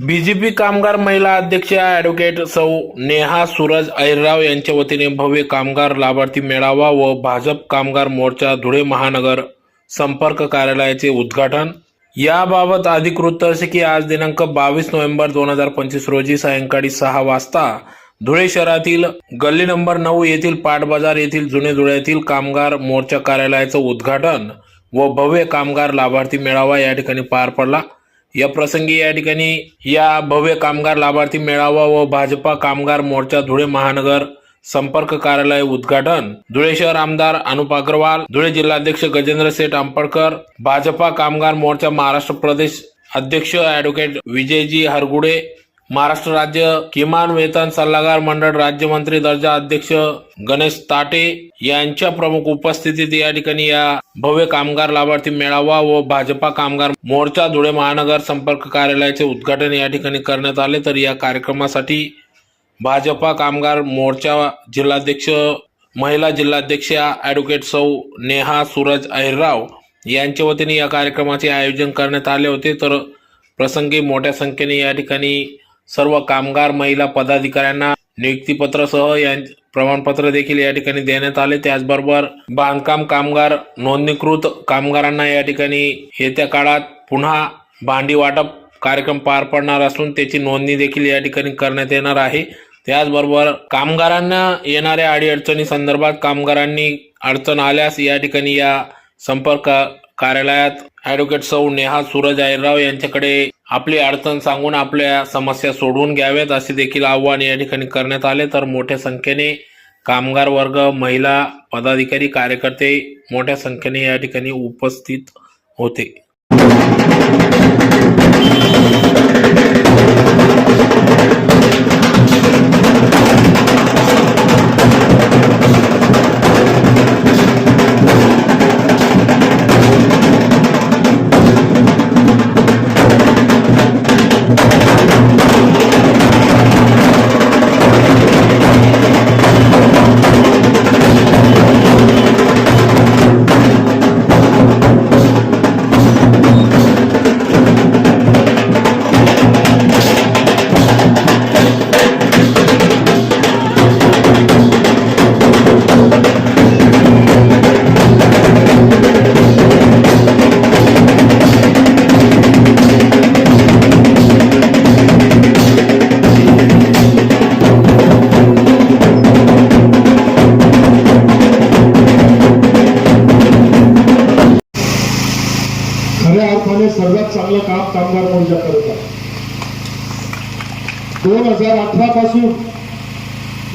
BJP कामगार महिला अध्यक्ष ॲडव्होकेट सौ नेहा सूरज ऐरराव यांच्या वतीने भव्य कामगार लाभार्थी मेळावा व भाजप कामगार मोर्चा धुळे महानगर संपर्क कार्यालयाचे उद्घाटन. याबाबत अधिक वृत्त असे की आज दिनांक बावीस नोव्हेंबर दोन हजार पंचवीस रोजी सायंकाळी सहा वाजता धुळे शहरातील गल्ली नंबर नऊ येथील पाटबाजार येथील जुने धुळ्यातील कामगार मोर्चा कार्यालयाचं उद्घाटन व भव्य कामगार लाभार्थी मेळावा या ठिकाणी पार पडला. या प्रसंगी या ठिकाणी या भव्य कामगार लाभार्थी मेळावा व भाजपा कामगार मोर्चा धुळे महानगर संपर्क कार्यालय उद्घाटन. धुळे शहर आमदार अनुप अग्रवाल धुळे जिल्हाध्यक्ष गजेंद्र सेठ आंबडकर भाजपा कामगार मोर्चा महाराष्ट्र प्रदेश अध्यक्ष ॲडव्होकेट विजयजी हरगुडे महाराष्ट्र राज्य किमान वेतन सल्लागार मंडळ राज्यमंत्री दर्जा अध्यक्ष गणेश ताटे यांच्या प्रमुख उपस्थितीत या ठिकाणी या भव्य कामगार लाभार्थी मेळावा व भाजपा कामगार मोर्चा धुळे महानगर संपर्क कार्यालयाचे उद्घाटन या ठिकाणी करण्यात आले. तर या कार्यक्रमासाठी भाजपा कामगार मोर्चा जिल्हाध्यक्ष महिला जिल्हाध्यक्षा ॲडव्होकेट सौ नेहा सूरज अहिरराव यांच्या वतीने या कार्यक्रमाचे आयोजन करण्यात आले होते. तर प्रसंगी मोठ्या संख्येने या ठिकाणी सर्व कामगार महिला पदाधिकाऱ्यांना नियुक्तीपत्रासह या प्रमाणपत्र देखील या ठिकाणी देण्यात आले. त्याचबरोबर बांधकाम कामगार नोंदणीकृत कामगारांना या ठिकाणी येत्या काळात पुन्हा भांडी वाटप कार्यक्रम पार पडणार असून त्याची नोंदणी देखील या ठिकाणी करण्यात येणार आहे. त्याचबरोबर कामगारांना येणाऱ्या अडीअडचणी संदर्भात कामगारांनी अडचण आल्यास या ठिकाणी या संपर्क कार्यालयात ॲडव्होकेट सौ नेहा सूरज आयराव यांच्याकडे आपली अडचण सांगून आपल्या समस्या सोडवून घ्याव्यात असे देखील आव्हान या ठिकाणी करण्यात आले. तर मोठ्या संख्येने कामगार वर्ग महिला पदाधिकारी कार्यकर्ते मोठ्या संख्येने या ठिकाणी उपस्थित होते. खऱ्या अर्थाने सर्वात चांगलं काम कामगार मोर्चा करत आहे. दोन हजार अठरा पासून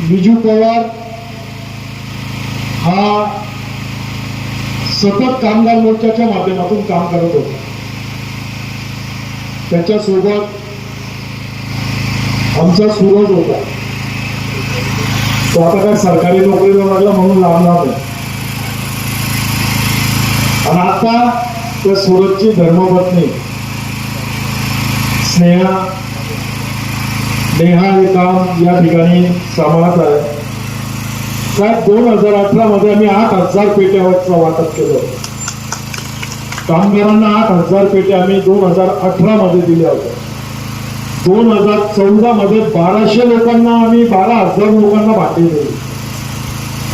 विजू पवार हा सतत कामगार मोर्चाच्या माध्यमातून काम करत होता. त्याच्यासोबत आमचा सूरज होता. तो आता काय सरकारी नोकरीला लागला म्हणून लागणार नाही आणि आता त्या सुरतची धर्मपत्नी. स्नेहा नेहा हे काम या ठिकाणी सांभाळत आहे. काय दोन हजार अठरा मध्ये आम्ही आठ हजार पेट्यावरचं वाटप केलं. होतं. कामगारांना आठ हजार पेट्या आम्ही दोन हजार अठरा मध्ये दिल्या होत्या. दोन हजार चौदा मध्ये बाराशे लोकांना आम्ही बारा हजार लोकांना भाटे दिली.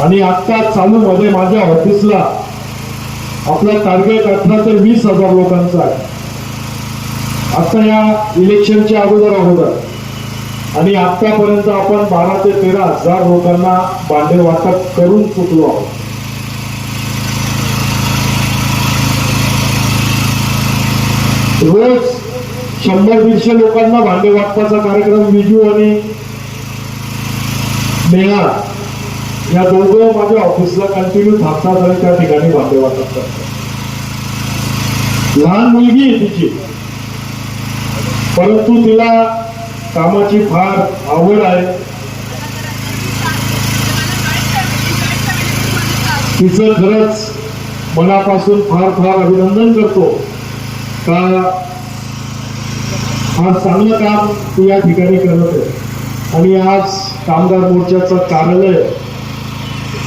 आणि आता चालू मध्ये माझ्या ऑफिसला आपला टार्गेट अठरा ते वीस हजार लोकांचा आहे. आता या इलेक्शनच्या अगोदर अगोदर. आणि आतापर्यंत आपण बारा ते तेरा हजार लोकांना भांडे वाटप करून चुकलो आहोत. रोज शंभर दीडशे लोकांना भांडे वाटपाचा कार्यक्रम विजू आणि मेळा या दोघं माझ्या ऑफिसला कंटिन्यू थांबतात आणि त्या ठिकाणी भांडे वाटप करतात लहान मुलगी आहे तिची. परंतु तिला कामाची फार आवड आहे. तिचं खरंच मनापासून फार फार अभिनंदन करतो. का फार चांगलं काम तू या ठिकाणी करत आहे. आणि आज कामगार मोर्चाचं कार्यालय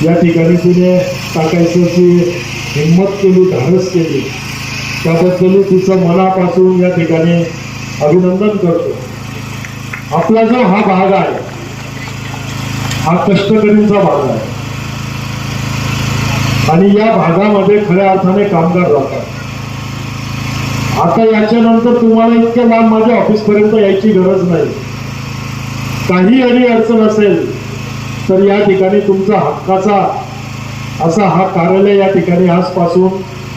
या ठिकाणी तिने टाकायची हिंमत केली धाडस केली. त्याबद्दल तिचं मनापासून या ठिकाणी अभिनंदन करतो. आपला जो हा भाग आहे हा कष्टकरींचा भाग आहे. आणि या भागामध्ये खऱ्या अर्थाने कामगार राहतात. आता याच्यानंतर तुम्हाला इतक्या लांब माझ्या ऑफिसपर्यंत यायची गरज नाही. काही अडी अडचण असेल तर या ठिकाणी तुमचा हक्काचा असा हा कार्यालय या ठिकाणी आजपासून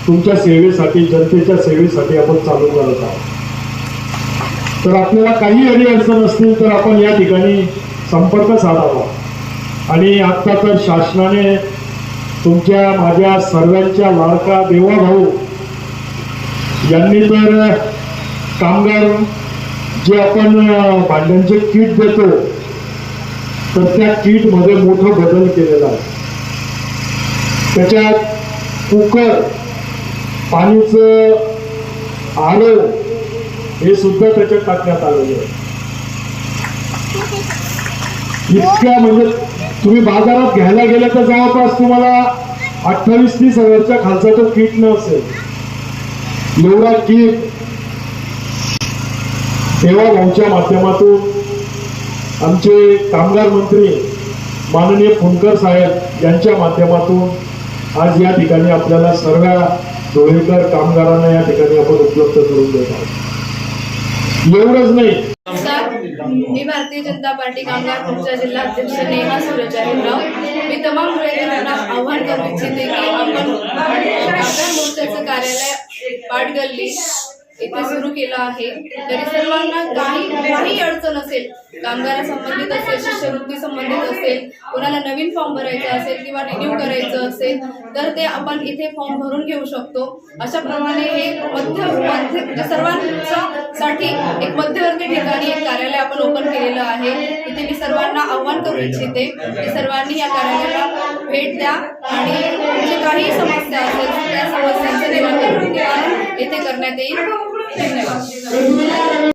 तुमच्या सेवेसाठी जनतेच्या सेवेसाठी आपण चालू करत आहोत. तर आपल्याला काही अडी अडचण असतील तर आपण या ठिकाणी संपर्क साधावा. आणि आत्ता तर शासनाने तुमच्या माझ्या सर्वांच्या लाडका देवा भाऊ यांनी तर कामगार जे आपण भांड्यांचे किट देतो तर त्या किटमध्ये मोठं बदल केलेला आहे. त्याच्यात कुकर पाणीचं आरो हे सुद्धा त्याच्यात टाकण्यात आलेलं आहे. इतक्या म्हणजे तुम्ही बाजारात घ्यायला गेला तर जवळपास तुम्हाला अठ्ठावीस तीस हजारच्या खालचा तो किट न असेल एवढा किट तेव्हा भाऊच्या माध्यमातून आमचे कामगार मंत्री माननीय फुंकर साहेब यांच्या माध्यमातून आज या ठिकाणी आपल्याला सर्व डोळेकर कामगारांना या ठिकाणी आपण उपलब्ध करून देत आहोत. एवढंच नाही. मी भारतीय जनता पार्टी कामगार मोर्चा जिल्हा अध्यक्ष नेहा सुरज राव मी तमाम मुलांना आव्हान करू इच्छिते की आपण कामगार मोर्चाचं कार्यालय पाटगल्ली इथे सुरू केलं आहे. तरी सर्वांना काही काही अडचण असेल कामगारासंबंधित असेल शिष्यवृत्ती संबंधित असेल कोणाला नवीन फॉर्म भरायचा असेल किंवा रिन्यू करायचं असेल तर ते आपण इथे फॉर्म भरून घेऊ शकतो. अशा प्रमाणे हे मध्य म्हणजे सर्वांच्या साठी एक मध्यवर्ती ठिकाणी एक कार्यालय आपण ओपन केलेलं आहे. इथे मी सर्वांना आव्हान करू इच्छिते की सर्वांनी या कार्यालयाला भेट द्या आणि जे काही समस्या असेल त्या समस्यांचे निवारण येथे करण्यात येईल. धन्यवाद.